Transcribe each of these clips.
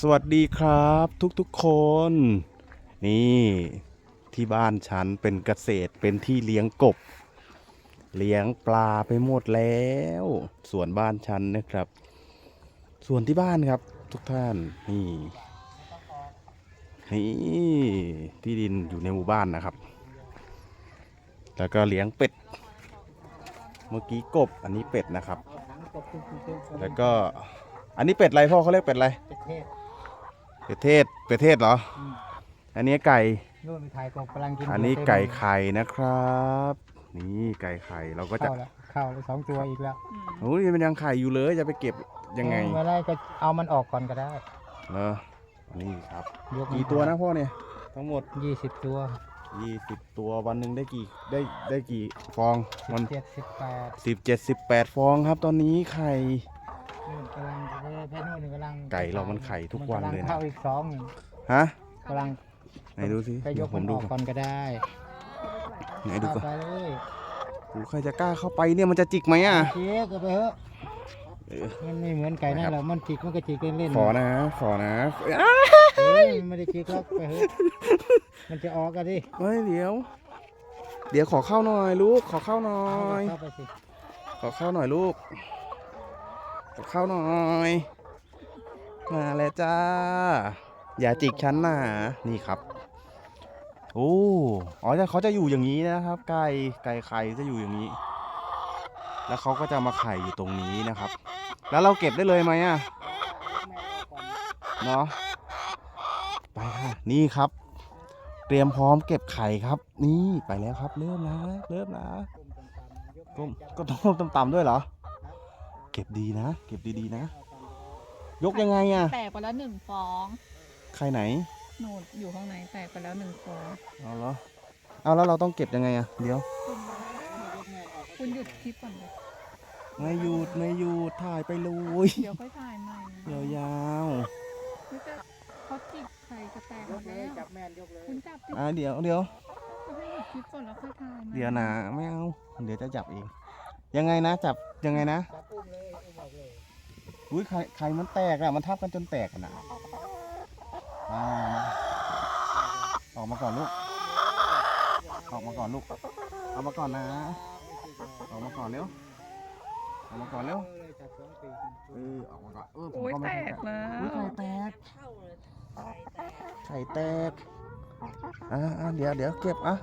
สวัสดีครับทุกๆคน นี่ที่บ้านฉันเป็นเกษตรเป็นที่เลี้ยงกบ เลี้ยงปลาไปหมดแล้ว ส่วนบ้านฉันนะครับ ส่วนที่บ้านครับทุกท่านนี่นี่ที่ดินอยู่ในหมู่บ้านนะครับ แล้วก็เลี้ยงเป็ด เมื่อกี้กบอันนี้เป็ดนะครับ แล้วก็อันนี้เป็ดอะไรพ่อเขาเรียกเป็ดอะไรประเทศ เป็ดเทศเป็ดเทศเหรออืมอันนี้ไก่ นู่นมีไทยกบกำลังกินอันนี้เต็มไก่ไข่นะครับ นี่ไก่ไข่เราก็จะเข้าแล้วเข้าแล้วสองตัวอีกแล้วโอ้ยมันยังไข่อยู่เลยจะไปเก็บยังไงเมื่อไรก็เอามันออกก่อนก็ได้เนอะนี่ครับยกกี่ตัวนะพ่อเนี่ย ทั้งหมดยี่สิบตัว20ตัววันหนึ่งได้กี่ได้ได้กี่ฟองสิวับนเจ็ดสิบแปดสิบเจ็ดสิบแปดฟองครับตอนนี้ไข่นู่นกำลังแพทย์นู่นกำลังไก่เรามันไข่ทุกวันเลยนะมักำงเข้าอีกสองหนึ่งฮะกำลังไหนดูสิไปยเดี๋ยกวผมัมนดูออกก่อนก่อนก็ได้ไหนดูก่อนเข้าไปเลยโอ้ใครจะกล้าเข้าไปเนี่ยมันจะจิกไหมอะ เจ๊ก็ไปเถอะเออ มันไม่เหมือนไก่นั่นหรอกมันจิกมันก็จิกเล่นๆขอนะขอนะอ้าเฮ้ยมันไม่ได้จิกหรอกไปเถอะมันจะออกกันดิเฮ้ยเดี๋ยว เดี๋ยวขอเข้าหน่อยลูกขอเข้าหน่อย เข้าไปสิขอเข้าหน่อยลูก เข้าหน่อย มาแล้วจ้า อย่าจิกฉันนะนี่ครับ โอ้อ๋อเขาจะอยู่อย่างนี้นะครับ ไก่ไก่ไข่จะอยู่อย่างนี้ แล้วเขาก็จะมาไข่อยู่ตรงนี้นะครับ แล้วเราเก็บได้เลยไหมอะเนาะไปค่ะนี่ครับ เตรียมพร้อมเก็บไข่ครับ นี่ไปแล้วครับ เริ่มนะเริ่มนะก้มก็ต้องต่ำๆด้วยเหรอ เก็บดีนะ เก็บดีๆนะ ยกยังไงอะ แตกไปแล้วหนึ่งฟองใครไหนหนูอยู่ข้างในแตกไปแล้วหนึ่งฟอง เอาเหรอเอาแล้วเราต้องเก็บยังไงอะ เดี๋ยว คุณหยุดคลิปก่อนเลยไม่หยุดไม่หยุดถ่ายไปเลยเดี๋ยวค่อยถ่ายใหม่ยาวนี่จะเขาจิกใครจะแตกหมดแล้วจับแม่นยกเลยคุณจับติดๆอะเดี๋ยวเดี๋ยวก็ให้หยุดคลิปก่อนแล้วค่อยถ่ายใหม่ เดี๋ยวนะไม่เอา เดี๋ยวจะจับเอง ยังไงนะจับยังไงนะจับอุ้มเลยอุ้มออกเลยอุ้ยไข่ไข่มันแตกอะมันทับกันจนแตกอะนะอ่าออกมาก่อนลูก ออกมาก่อนลูก เอามาก่อนนะ ออกมาก่อนเร็ว ออกมาก่อนเร็วเลยจับสองปีเออออกมาก่อน เออผมโอ้ยก็แตไม่กแล้อุ้ยวไข่แตก ไข่แตกอ่าอ่าเดี๋ยวเดี๋ยวเก็บอะ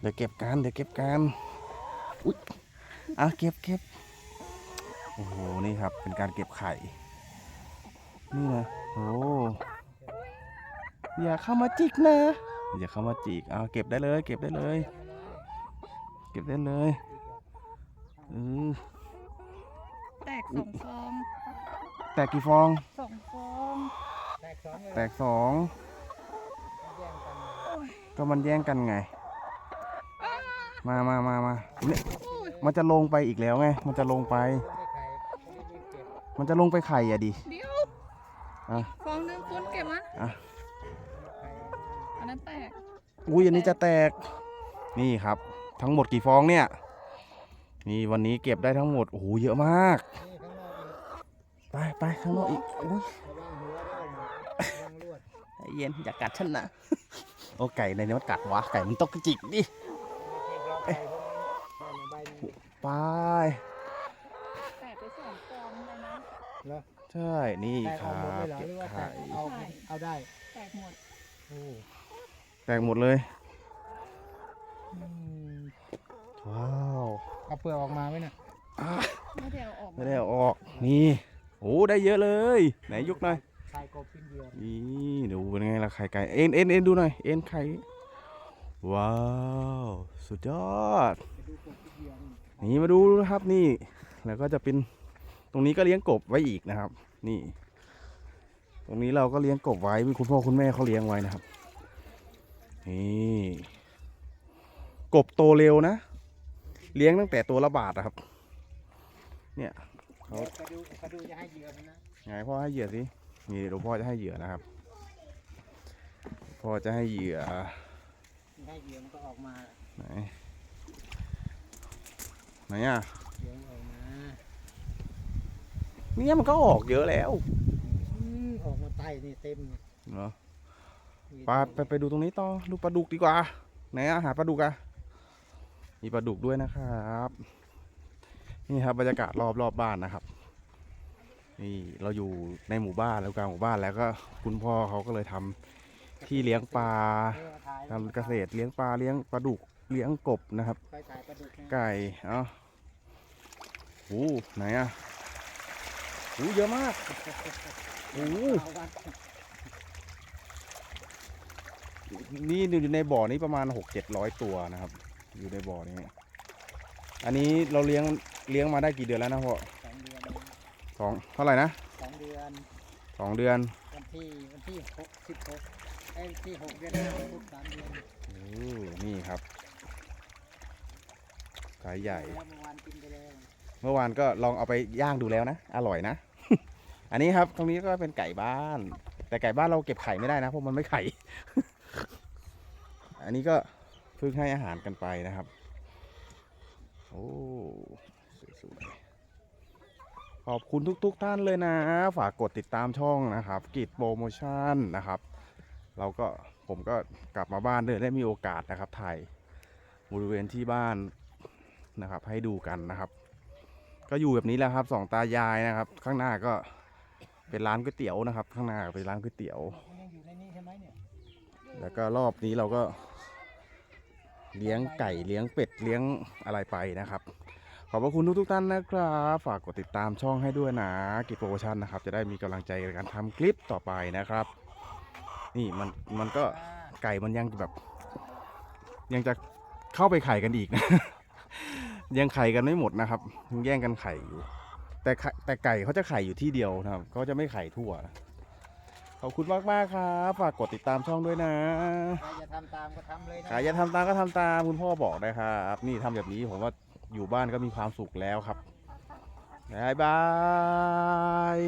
เดี๋ยวเก็บกัน เดี๋ยวเก็บกัน อุ๊ย อะเก็บเก็บโอ้โห นี่ครับ เป็นการเก็บไข่ นี่นะโอ้อย่าเข้ามาจิกนะ อย่าเข้ามาจิก เอาเก็บได้เลย เก็บได้เลย เก็บได้เลยเออแตกสองฟองแตกกี่ฟอง สองฟองแตกสองเลยแตกสองแย่งกันก็มันแย่งกันไง มามามามาเนี่ย มันจะลงไปอีกแล้วไง มันจะลงไปไม่ใครไม่ยืนเก็บมันจะลงไปไข่อะดิเดี๋ยวอะฟองหนึงคุณเก็บมันอะอันนั้นแตกอุ้ยอันนี้จะแตก นี่ครับ ทั้งหมดกี่ฟองเนี่ย นี่วันนี้เก็บได้ทั้งหมด โอ้โห เยอะมากนี่ข้างนอกอีกไปไปข้างนอกอีกอุ้ยระวังหัวด้วยระวังลวดใจเย็นอย่ากัดฉันนะ โอ้ไก่ในนี้มันกัดวะ ไก่มันต้องกระจิกดิ ไปแตกไปสองฟองเลยนะเหรอใช่นี่แตกคเอารัหมดเลยบเหรอเก็หบรือว่าแตไข่กเอาเอาได้แตกหมดโอ้แตกหมดเลย อืมว้าวเอาเปลือกออกมาไหมเนี่ยอะไม่ได้เอาออกไม่ได้เอาออกนี่โอ้ได้เยอะเลย ไหนยกหน่อย ไข่กบกินเหยื่อนี่ดูเป็นไงล่ะไข่ไก่เอ็นเอ็นเอ็นดูหน่อยเอ็นไข่ว้าว สุดยอดไปดูกบกินเหยื่อนี่ นี่มาดูนะครับนี่ แล้วก็จะเป็นตรงนี้ก็เลี้ยงกบไว้อีกนะครับ นี่ ตรงนี้เราก็เลี้ยงกบไว้มีคุณพ่อคุณแม่เขาเลี้ยงไว้นะครับ นี่กบโตเร็วนะ เลี้ยงตั้งแต่ตัวละบาทนะครับ เนี่ยเขาเดี๋ยวไปดูไปดูจะให้เหยื่อมันนะไงพ่อให้เหยื่อสินี่เดี๋ยวพ่อจะให้เหยื่อนะครับ พ่อจะให้เหยื่อให้เหยื่อมันก็ออกมาไหน ไหนอะเหยื่อมันออกมาเนี่ยมันก็ออกเยอะแล้วอืมออกมาใต้นี่เต็มเหรอมีไปไปไปดูตรงนี้ต่อดูปลาดุกดีกว่า ไหนอาหารปลาดุกอะมีปลาดุกด้วยนะครับ นี่ครับบรรยากาศรอบรอบบ้านนะครับ นี่เราอยู่ในหมู่บ้านแล้วกลางหมู่บ้านแล้วก็คุณพ่อเขาก็เลยทำที่เลี้ยงปลาเออถ่ายทำเกษตรเลี้ยงปลาเลี้ยงปลาดุกเลี้ยงกบนะครับไปถ่ายปลาดุกนะไก่เอ้า โอ้ไหนอะโอ้เยอะมากโอ้เอาวัดนี่อยู่ในบ่อนี้ประมาณหกเจ็ดร้อยตัวนะครับ อยู่ในบ่อนี้ อันนี้เราเลี้ยงเลี้ยงมาได้กี่เดือนแล้วนะพ่อสองเดือนสองเท่าไหร่นะสองเดือนสองเดือนวันที่วันที่หกสิบหกไอ้ยที่หกเดือนห้าครบสามเดือนโอ้นี่ครับสายใหญ่แล้วเมื่อวานกินไปแล้ว เมื่อวานก็ลองเอาไปย่างดูแล้วนะ อร่อยนะ อันนี้ครับตรงนี้ก็เป็นไก่บ้าน แต่ไก่บ้านเราเก็บไข่ไม่ได้นะเพราะมันไม่ไข่ อันนี้ก็เพิ่งให้อาหารกันไปนะครับ โอ้สวยๆขอบคุณทุกๆท่านเลยนะ ฝากกดติดตามช่องนะครับกิจโปรโมชั่นนะครับ เราก็ผมก็กลับมาบ้านเดยได้มีโอกาสนะครับถ่ายบริเวณที่บ้านนะครับ ให้ดูกันนะครับ ก็อยู่แบบนี้แหละครับสองตายายนะครับ ข้างหน้าก็เป็นร้านก๋วยเตี๋ยวนะครับ ข้างหน้าเป็นร้านก๋วยเตี๋ยวมันยังอยู่ในนี้ใช่ไหมเนี่ยแล้วก็รอบนี้เราก็เลี้ยงไก่เลี้ยงเป็ดเลี้ยงอะไรไปนะครับ ขอบพระคุณทุกๆท่านนะครับ ฝากกดติดตามช่องให้ด้วยนะกิจโปรโมชั่นนะครับ จะได้มีกำลังใจในการทำคลิปต่อไปนะครับ นี่มันมันก็ไก่มันยังแบบ ยังจะเข้าไปไข่กันอีกนะ ยังไข่กันไม่หมดนะครับยังแย่งกันไข่อยู่ แต่ไข่แต่ไก่เขาจะไข่อยู่ที่เดียวนะครับเขาจะไม่ไข่ทั่วนะขอบคุณมากมากๆครับฝากกดติดตามช่องด้วยนะใครจะทำตามก็ทำเลยนะใครจะทำตามก็ทำตามคุณพ่อบอกนะครับนี่ทำแบบนี้ผมว่าอยู่บ้านก็มีความสุขแล้วครับบ๊ายบาย